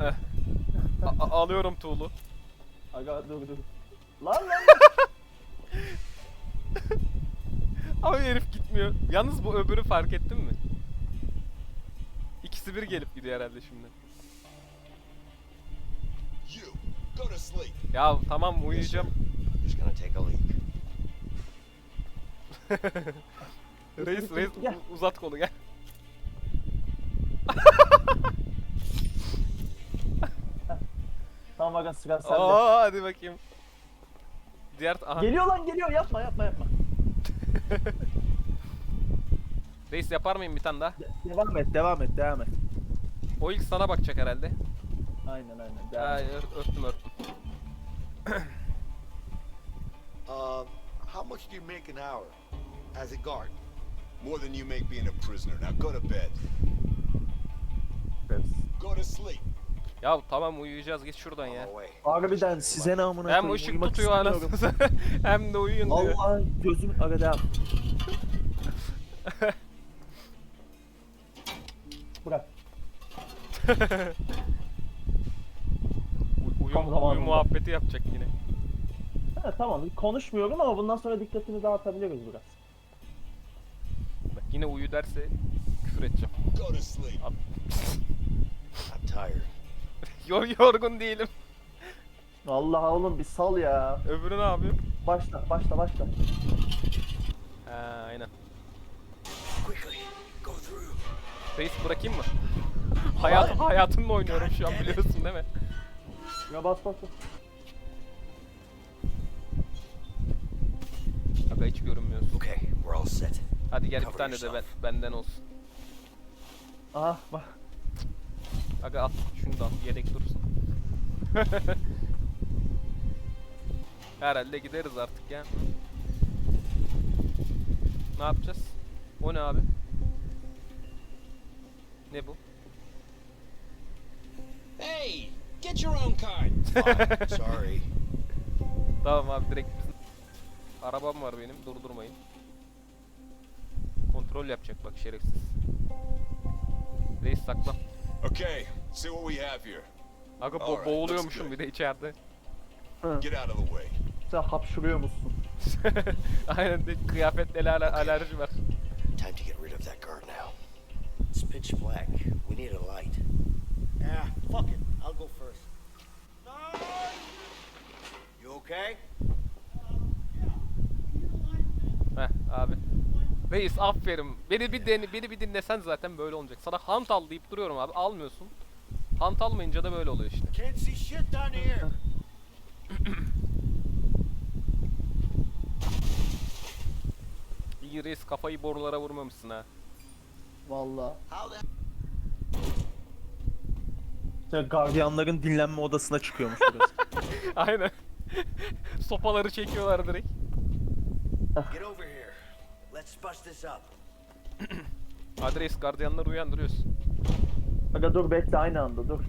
Eh. A- a- alıyorum tuğlu. Aga dur dur. Lan lan. Ama herif gitmiyor. Yalnız bu öbürü fark ettin mi? İkisi bir gelip gidiyor herhalde şimdi. You, go to sleep. Ya tamam uyuyacağım. Just gonna take a leak. Reis reis u- uzat kolu gel. Tamam aga sıra sende. Aa hadi bakayım. Diğer aha. Geliyor lan geliyor yapma yapma yapma. Reis yapar mıyım bir tane daha? De- devam et devam et devam et. O ilk sana bakacak herhalde. Aynen aynen devam Ha, et. ör- örttüm örttüm. Uh, how much do you make an hour as a guard? More than you make being a prisoner. Now go to bed. Go to sleep. Ya tamam uyuyacağız git şuradan ya. Harbiden size ne amına Hem koyayım, ışık uyumak tutuyor istemiyorum. anasını hem de uyuyun diyor. Allah gözüm aga devam. Bırak. Uy- Tam uyu zamanında. muhabbeti yapacak yine. Ha, tamam konuşmuyorum ama bundan sonra dikkatini dağıtabiliriz biraz. Bak yine uyu derse küfür edeceğim. Go to sleep. I'm tired. Yor yorgun değilim. Allah oğlum bir sal ya. Öbürü ne yapıyor? Başla başla başla. Ha aynen. Reis bırakayım mı? Hayat, hayatımla oynuyorum şu an biliyorsun değil mi? Ya bas bas bas. Aga hiç görünmüyorsun. Okay, we're all set. Hadi gel bir tane de ben, benden olsun. Aha bak. Aga at şunu da al, yedek dursun. Herhalde gideriz artık ya. Ne yapacağız? O ne abi? Ne bu? Hey, get your own card. Fine, sorry. Tamam abi direkt bizim arabam var benim durdurmayın. Kontrol yapacak bak şerefsiz. Reis saklan. Okay, see what we have here. Aga bo- Alright, boğuluyormuşum bir de içeride. Hı. Get out of the way. Sen hapşırıyor musun? Aynen de kıyafetle aler- alerji var. Time to get rid of that guard now. It's pitch black. We need a light. Yeah, fuck it. I'll go first. You okay? Heh abi. Reis aferin. Beni bir deni- beni bir dinlesen zaten böyle olacak. Sana hant al deyip duruyorum abi. Almıyorsun. Hant almayınca da böyle oluyor işte. Can't see shit down here. İyi reis kafayı borulara vurmamışsın ha. The Sen gardiyanların dinlenme odasına çıkıyormuş burası. Aynen. Sopaları çekiyorlar direkt. Get over here. Let's bust this up. Hadi reis gardiyanları uyandırıyoruz. Aga dur bekle aynı anda dur.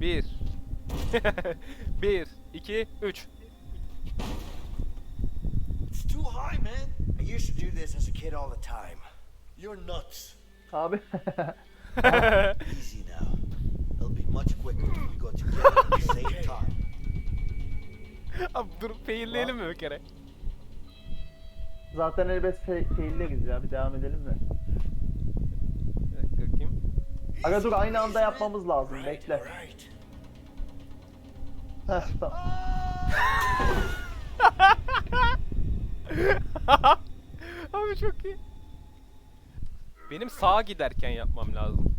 Bir. Bir, iki, üç. It's too high, man. I used to do this as a kid all the time. You're nuts. Abi. Easy now. It'll be much quicker if we go together at the same time. Abi dur failleyelim mi bir kere? Zaten elbet fe failleriz ya bir devam edelim de. Bir dakika bakayım. Aga dur aynı anda yapmamız lazım bekle. Heh tamam. Abi çok iyi. Benim sağa giderken yapmam lazım.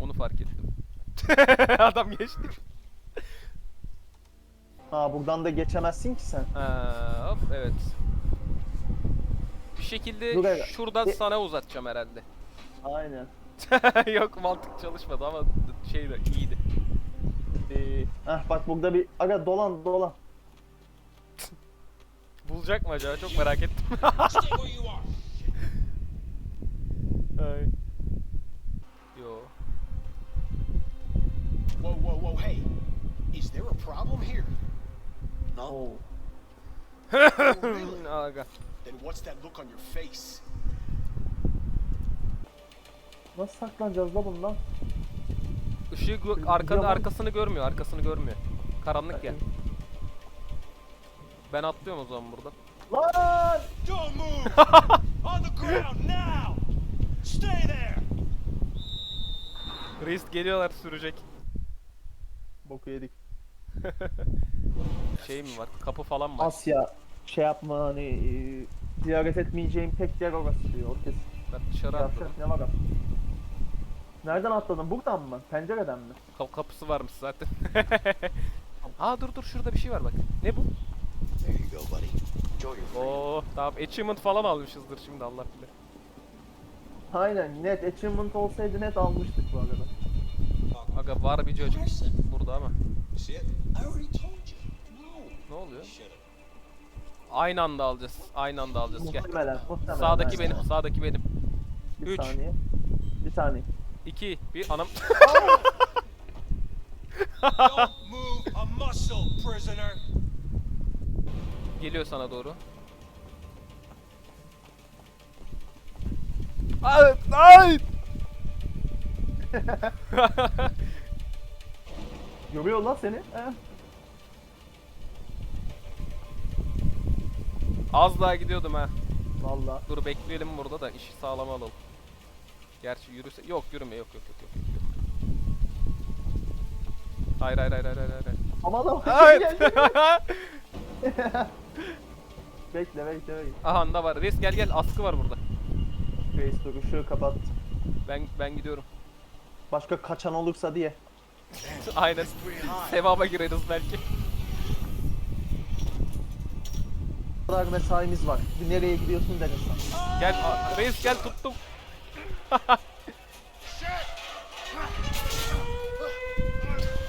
Onu fark ettim. Adam geçti. Ha buradan da geçemezsin ki sen. Aa, hop evet. Şekilde Dur şuradan E- sana uzatacağım herhalde. Aynen. Yok mantık çalışmadı ama şey de iyiydi. Ee, heh bak burada bir aga dolan dolan. Bulacak mı acaba? Çok merak ettim. Stay where you are. Ay. Yo. Whoa, whoa, whoa, hey. Is there a problem here? No? Oo. Oh, really? Aga. Then what's that look on your face? Nasıl saklanacağız la bundan? Işığı gö- arkanı, arkasını görmüyor, arkasını görmüyor. Karanlık ya. Ben atlıyorum o zaman burada. Lan! Don't move! On the ground now! Stay there! Reis geliyorlar sürecek. Boku yedik. Şey mi var? Kapı falan var. Asya şey yapma hani e, ziyaret etmeyeceğim tek yer orası diyor. O kesin. Ben dışarı atladım. Yapacak ne var? Nereden atladın? Buradan mı? Pencereden mi? Ka- kapısı varmış zaten. Aa dur dur şurada bir şey var bak. Ne bu? There you go, buddy. Enjoy your free. Oo tamam achievement falan almışızdır şimdi Allah bilir. Aynen net achievement olsaydı net almıştık bu arada. Aga var bir çocuk burada ama. See it? I already told you. No. Ne oluyor? Shut up. Aynı anda alacağız. Aynı anda alacağız. Gel. Muhtemelen. Muhtemelen. Sağdaki benim, sağdaki benim. Bir Üç. saniye. Bir saniye. 2 bir anam. Don't move a muscle, prisoner! Geliyor sana doğru. Ay! Ay! Görüyor lan seni. He. Az daha gidiyordum ha. Valla. Dur bekleyelim burada da işi sağlama alalım. Gerçi yürüse yok yürüme yok yok yok yok yok. Hayır hayır hayır hayır hayır. hayır. Ama adam geldi. bekle bekle bekle. Aha da var. Reis gel gel askı var burada. Face dur ışığı kapat. Ben ben gidiyorum. Başka kaçan olursa diye. Aynen. Sevaba gireriz belki. Bu kadar mesaimiz var. Bir nereye gidiyorsun deriz sana. Gel a- reis gel tuttum.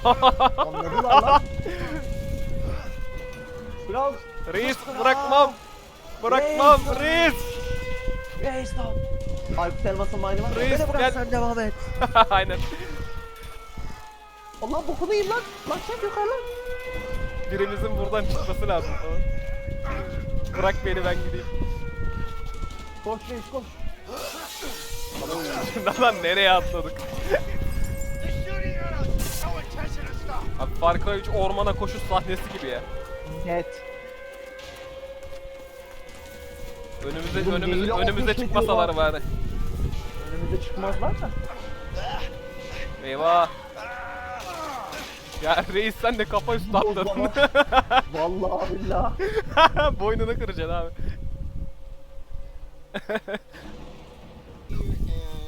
Anladılar lan. Kral. Reis bırakmam. Bırakmam reis. Reis lan. Aykut Elmas'ın mayını var. Reis, Beni bırak gel. sen devam et. Aynen. Allah bokunu yiyeyim lan. Lan sen yukarı lan. Birimizin buradan çıkması lazım falan. Bırak beni ben gideyim. Koş reis koş. Lan nereye atladık? Abi Far Cry 3 ormana koşuş sahnesi gibi ya. Net. Önümüze Oğlum önümüze neyle önümüze ateş çıkmasalar bari. Önümüze çıkmazlar da. Eyvah. Ya reis sen de kafa üstü atladın. Vallahi billah. Boynunu kıracaksın abi.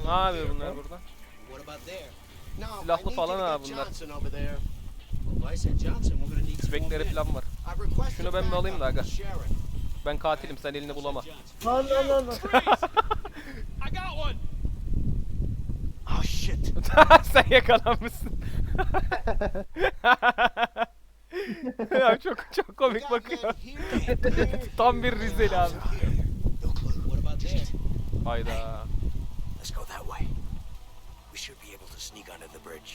ne yapıyor bunlar burada? Silahlı falan ha bunlar. Tüfekleri falan var. Şunu ben bir alayım da aga. Ben katilim sen elini bulama. Lan lan lan. lan. I got one! Oh shit. sen yakalanmışsın. ya çok çok komik bakıyor. Tam bir Rizeli abi. Hayda. Let's go that way. We should be able to sneak under the bridge.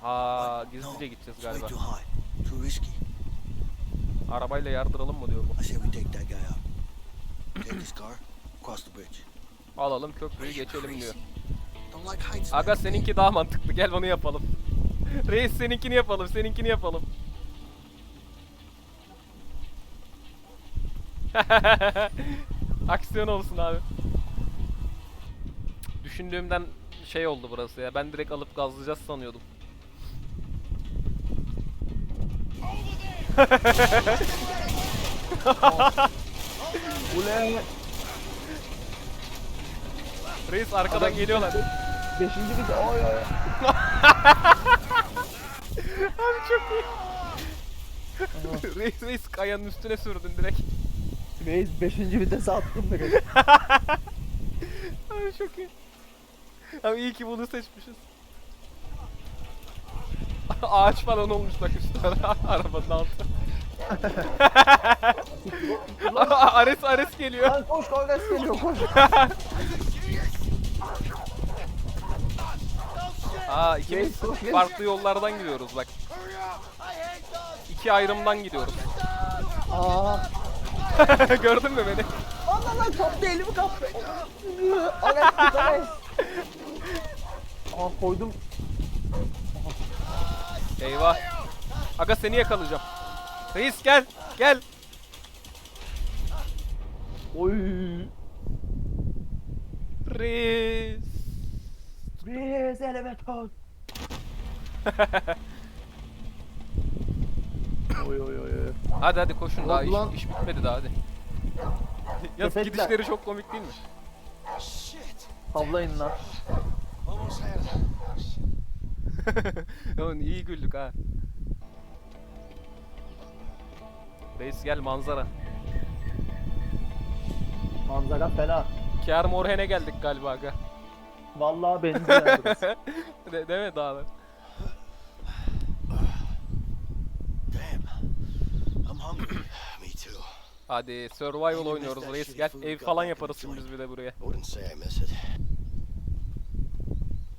Ha gizlice gideceğiz galiba. Arabayla yardıralım mı diyor bu. Alalım köprüyü geçelim diyor. Aga seninki daha mantıklı. Gel onu yapalım. Reis seninkini yapalım. Seninkini yapalım. Aksiyon olsun abi. Düşündüğümden şey oldu burası ya. Ben direkt alıp gazlayacağız sanıyordum. Ule. Reis arkadan geliyorlar. Beşinci bir oy oy. Abi çok iyi. reis reis kayanın üstüne sürdün direkt. Reis beşinci vitese attım direkt. Abi çok iyi. Abi iyi ki bunu seçmişiz. Ağaç falan olmuş bak üstü arabanın altı. Ares Ares geliyor. Lan koş kongres geliyor koş. Aa ikimiz farklı yollardan gidiyoruz bak. İki ayrımdan gidiyoruz. Aa. Gördün mü beni? Lan lan kaptı elimi kaptı. Ares. Aa koydum. Eyvah. Aga seni yakalayacağım. Reis gel. Gel. Oy. Reis. Biz elevator. oy oy oy. oy. Hadi hadi koşun daha Ulan- iş, iş bitmedi daha hadi. ya Köpekler. gidişleri çok komik değil mi? Shit. Tavlayın lan. Oğlum iyi güldük ha. Reis gel manzara. Manzara fena. Kiar Morhen'e geldik galiba aga. Vallahi benziyor. biraz. De, değil mi dağlar? Me too. Hadi survival oynuyoruz reis gel ev falan yaparız şimdi biz bir de buraya. I wouldn't say I miss it.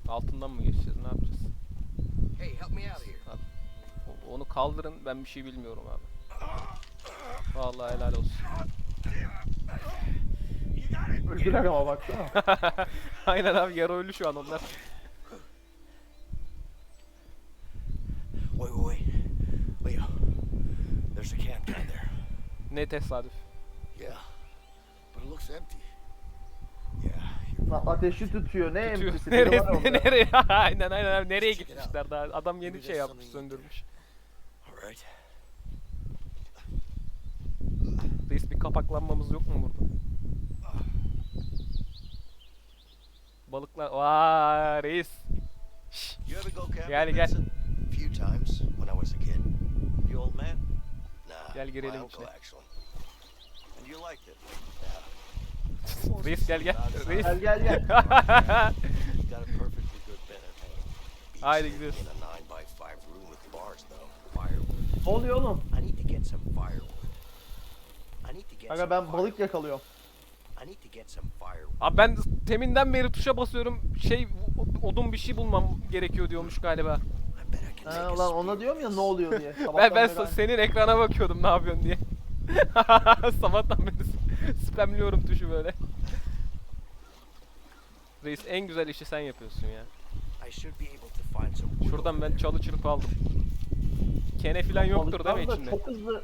Altından mı geçeceğiz ne yapacağız? Hey, help me out here. O- Onu kaldırın ben bir şey bilmiyorum abi. Vallahi helal olsun. Öldüler ama baksana. Aynen abi yarı ölü şu an onlar. Wait, wait, wait. Leo, there's a campground there. Ne tesadüf. Yeah. But it looks empty. Yeah, Lan ateşi tutuyor. Ne Tutuyor. emtisi? Biri Nereye, var orada. nereye? aynen aynen abi nereye gitmişler daha adam yeni şey yapmış söndürmüş. all right. Reis bir kapaklanmamız yok mu burada? Balıklar. Vaa reis. Şş. Gel gel. Gel girelim içine. reis gel gel. Reis. Gel gel gel. Haydi gidiyoruz. Ne oluyor oğlum? Aga ben balık yakalıyorum. Abi ben teminden beri tuşa basıyorum. Şey odun bir şey bulmam gerekiyor diyormuş galiba. Ha, ulan ona diyorum ya ne oluyor diye. Ben ben beri sa- senin ekrana bakıyordum ne yapıyorsun diye. Sabahtan beri spamliyorum tuşu böyle. Reis en güzel işi sen yapıyorsun ya. Şuradan ben çalı çırpı aldım. Kene filan yoktur değil mi içinde? Çok hızlı.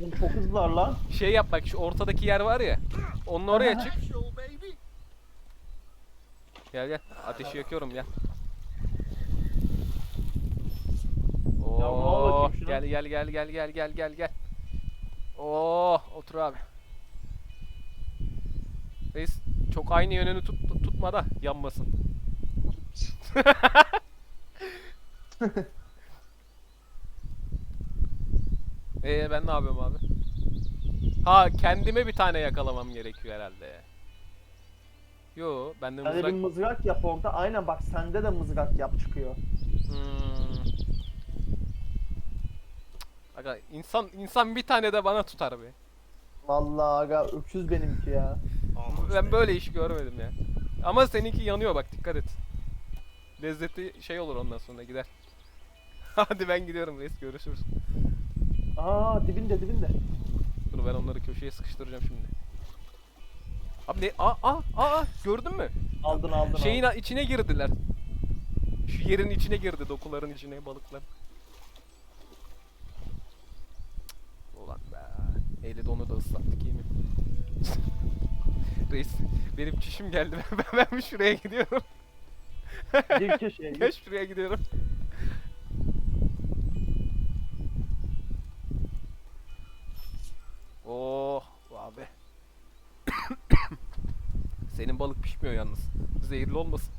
Oğlum çok hızlılar lan. Şey yap bak şu ortadaki yer var ya. Onun oraya çık. Gel gel. Ateşi yakıyorum gel. Ya, ne Oo, şuna? gel gel gel gel gel gel gel gel. Oo, otur abi. Reis çok aynı yönünü tut, tut- tutma da yanmasın. Ee ben ne yapıyorum abi? Ha kendime bir tane yakalamam gerekiyor herhalde. Yo bende Sen de mızrak bir mızrak yap orada. Aynen bak sende de mızrak yap çıkıyor. Hmm. Aga insan insan bir tane de bana tutar be. Vallahi aga öküz benimki ya. Ben böyle iş görmedim ya. Ama seninki yanıyor bak dikkat et. Lezzeti şey olur ondan sonra gider. Hadi ben gidiyorum reis görüşürüz. Aa dibinde dibinde. Dur ben onları köşeye sıkıştıracağım şimdi. Abi ne? Aa aa aa gördün mü? Aldın aldın Şeyin aldın. içine girdiler. Şu yerin içine girdi dokuların içine balıklar. Ulan be. Eli donu da ıslattık mi? Reis benim çişim geldi ben, ben şuraya gidiyorum. Bir köşeye Ben git. şuraya gidiyorum. Oh abi. Senin balık pişmiyor yalnız. Zehirli olmasın.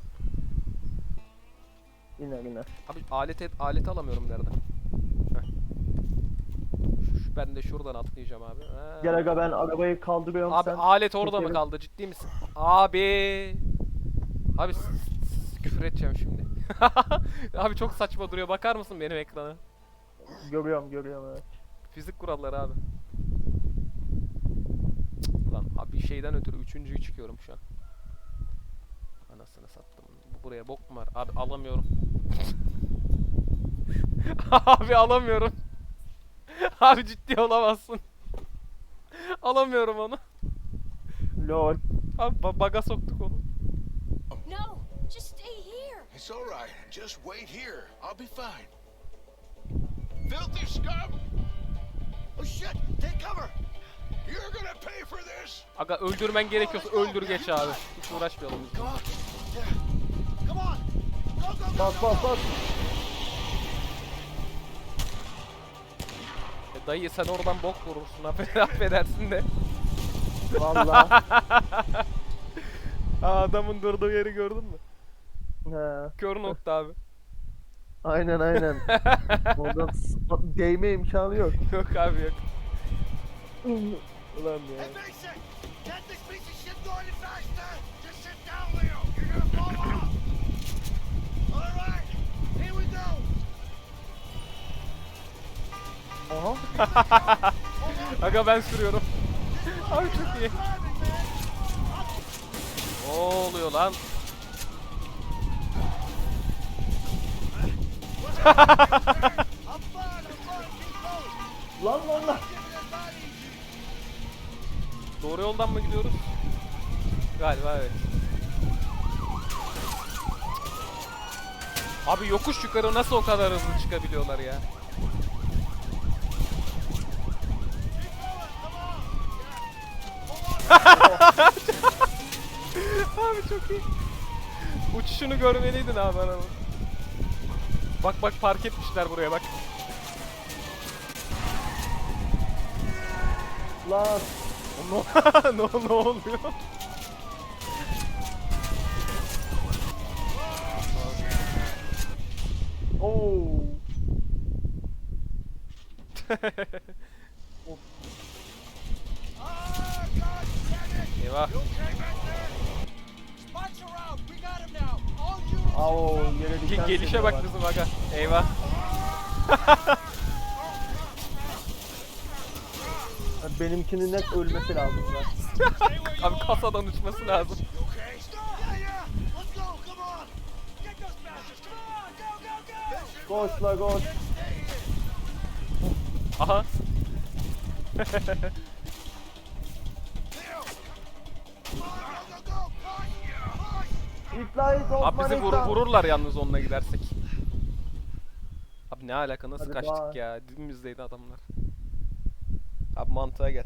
Yine yine. Abi alet et, aleti alamıyorum nereden? Ben de şuradan atlayacağım abi. Ha. Gel aga ben arabayı kaldırıyorum Abi sen. alet orada mı kaldı? Ciddi misin? Abi. Abi küfür edeceğim şimdi. abi çok saçma duruyor. Bakar mısın benim ekrana? Görüyorum görüyorum evet. Fizik kuralları abi. Cık, Lan abi bir şeyden ötürü üçüncüyü çıkıyorum şu an. Anasını sattım. Bu buraya bok mu var? Abi alamıyorum. abi alamıyorum. abi ciddi olamazsın. alamıyorum onu. Lol. Abi ba- baga soktuk onu. No, just stay here. It's It's all right. Just wait here. I'll be fine. Filthy scum! Oh shit! Take cover! Aga öldürmen gerekiyorsa öldür geç abi. Hiç uğraşmayalım! Bas bas bas. E dayı sen oradan bok vurursun affed- affedersin de. Valla. Aa, adamın durduğu yeri gördün mü? He. Kör nokta abi. Aynen aynen. Oradan değme imkanı yok. Yok abi yok. Ulan ya. Hey, Mason! Get this piece of shit going faster! Just sit down, Leo! You're gonna fall off! All right! Here we go! Aha. Aga ben sürüyorum. abi çok iyi. Ne oluyor lan? yoldan mı gidiyoruz? Galiba evet. Abi yokuş yukarı nasıl o kadar hızlı çıkabiliyorlar ya? abi çok iyi. Uçuşunu görmeliydin abi arabanın. Bak bak park etmişler buraya bak. Lan. Ne, ne, ne oluyor? Oo. Eyvah. All units Ao yere diken gelişe bak seviyorlar. bizim aga. Eyvah. Benimkinin net ölmesi lazım. Abi kasadan uçması lazım. Koş la koş. Aha. Leo! Come on, go, go, go! Push! Push! İtla it Abi bizi vur- vururlar yalnız onunla gidersek. Abi ne alaka nasıl Hadi kaçtık bye. ya? Dibimizdeydi adamlar. Abi mantığa gel.